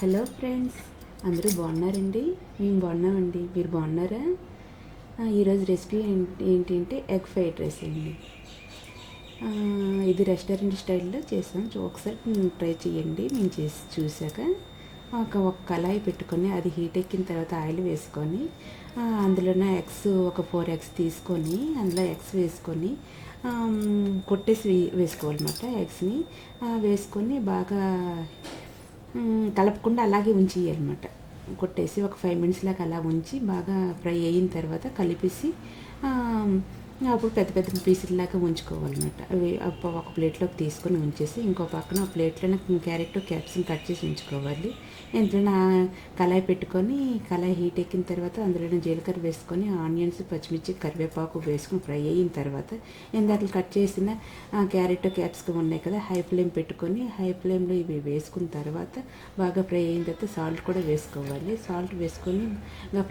Hello friends అందరూ బాగున్నారండి? మేము బాగున్నామండి. మీరు బాగున్నారా? ఈరోజు రెసిపీ ఏంటి ఏంటంటే ఎగ్ ఫ్రైడ్ రైస్ అండి. ఇది రెస్టారెంట్ స్టైల్లో చేసాం. ఒకసారి ట్రై చేయండి మేము చేసి చూసాక ఒక ఒక కళాయి పెట్టుకొని అది హీట్ ఎక్కిన తర్వాత ఆయిల్ వేసుకొని అందులో అందులోనే ఎగ్స్ ఒక ఫోర్ ఎగ్స్ తీసుకొని అందులో ఎగ్స్ వేసుకొని కొట్టేసి వేసుకోవాలన్నమాట ఎగ్స్ని. వేసుకొని బాగా కలపకుండా అలాగే ఉంచేయాలన్నమాట. కొట్టేసి ఒక ఫైవ్ మినిట్స్ లాగా అలా ఉంచి బాగా ఫ్రై అయిన తర్వాత కలిపేసి అప్పుడు పెద్ద పెద్ద పీసుల్లాగా ఉంచుకోవాలన్నమాట. అవి ఒక ప్లేట్లోకి తీసుకొని ఉంచేసి ఇంకో పక్కన ఆ ప్లేట్లోనే క్యారెట్ క్యాప్సికం కట్ చేసి ఉంచుకోవాలి. ఇందులో కళాయి పెట్టుకొని కళాయి హీట్ ఎక్కిన తర్వాత అందులో జీలకర్ర వేసుకొని ఆనియన్స్ పచ్చిమిర్చి కరివేపాకు వేసుకొని ఫ్రై అయిన తర్వాత ఇందాక కట్ చేసిన క్యారెట్ క్యాప్సికం ఉన్నాయి కదా హై ఫ్లేమ్ పెట్టుకొని హై ఫ్లేమ్లో ఇవి వేసుకున్న తర్వాత బాగా ఫ్రై అయిన తర్వాత సాల్ట్ కూడా వేసుకోవాలి. సాల్ట్ వేసుకొని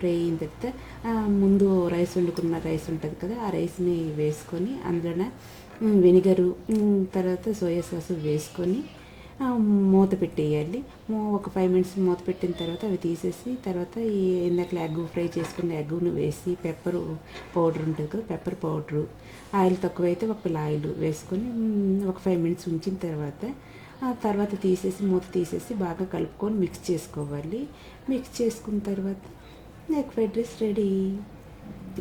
ఫ్రై అయిన తర్వాత ముందు రైస్ వండుకున్న రైస్ ఉంటుంది కదా ఆ రైస్ రైస్ని వేసుకొని అందులోనే వెనిగరు తర్వాత సోయా సాస్ వేసుకొని మూత పెట్టేయాలి. ఒక ఫైవ్ మినిట్స్ మూత పెట్టిన తర్వాత అవి తీసేసి తర్వాత ఈ ఇందాక ఎగ్ ఫ్రై చేసుకున్న ఎగ్గును వేసి పెప్పర్ పౌడర్ ఉంటుంది కదా పెప్పర్ పౌడరు ఆయిల్ తక్కువైతే ఒక పిల్ల ఆయిల్ వేసుకొని ఒక ఫైవ్ మినిట్స్ ఉంచిన తర్వాత ఆ తర్వాత తీసేసి మూత తీసేసి బాగా కలుపుకొని మిక్స్ చేసుకోవాలి. మిక్స్ చేసుకున్న తర్వాత ఎగ్ ఫ్రైడ్ రైస్ రెడీ.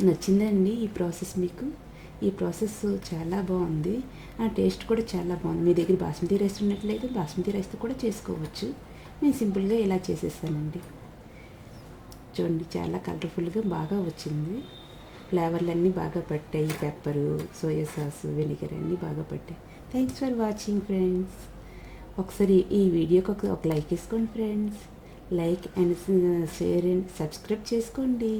నచ్చిందండి ఈ ప్రాసెస్ మీకు? ఈ ప్రాసెస్ చాలా బాగుంది. ఆ టేస్ట్ కూడా చాలా బాగుంది. మీ దగ్గర బాస్మతి రైస్ ఉన్నట్లయితే బాస్మతి రైస్తో కూడా చేసుకోవచ్చు. నేను సింపుల్గా ఇలా చేసేసానండి. చూడండి చాలా కలర్ఫుల్గా బాగా వచ్చింది. ఫ్లేవర్లు అన్నీ బాగా పట్టాయి. పెప్పరు సోయా సాస్ వెనిగర్ అన్నీ బాగా పట్టాయి. Thanks for watching friends. ఒకసారి ఈ వీడియోకి ఒక ఒక లైక్ వేసుకోండి friends. Like and share and subscribe చేసుకోండి.